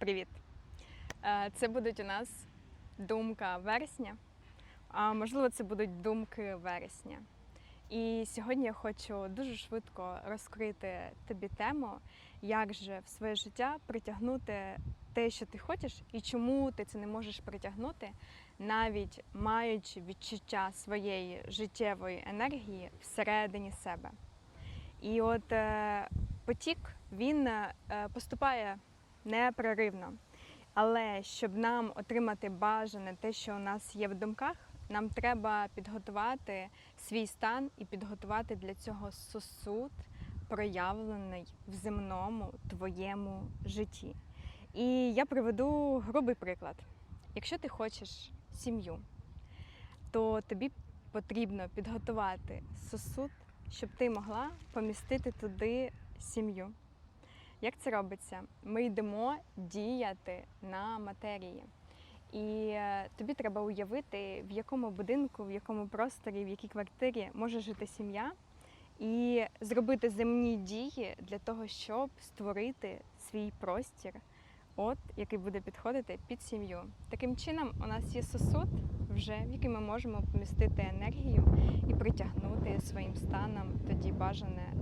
Привіт! Е, Це будуть у нас думка вересня, а можливо, це будуть думки вересня. І сьогодні я хочу дуже швидко розкрити тобі тему, як же в своє життя притягнути те, що ти хочеш, і чому ти це не можеш притягнути, навіть маючи відчуття своєї життєвої енергії всередині себе. І от е, потік він е, поступає непреривно. Але щоб нам отримати бажане те, що у нас є в думках, нам треба підготувати свій стан і підготувати для цього сосуд, проявлений в земному твоєму житті. І я приведу грубий приклад. Якщо ти хочеш сім'ю, то тобі потрібно підготувати сосуд, щоб ти могла помістити туди сім'ю. Як це робиться? Ми йдемо діяти на матерії. І е, тобі треба уявити, в якому будинку, в якому просторі, в якій квартирі може жити сім'я, і зробити земні дії для того, щоб створити свій простір, от який буде підходити під сім'ю. Таким чином, у нас є сосуд, вже в який ми можемо помістити енергію і притягнути своїм станом тоді бажане.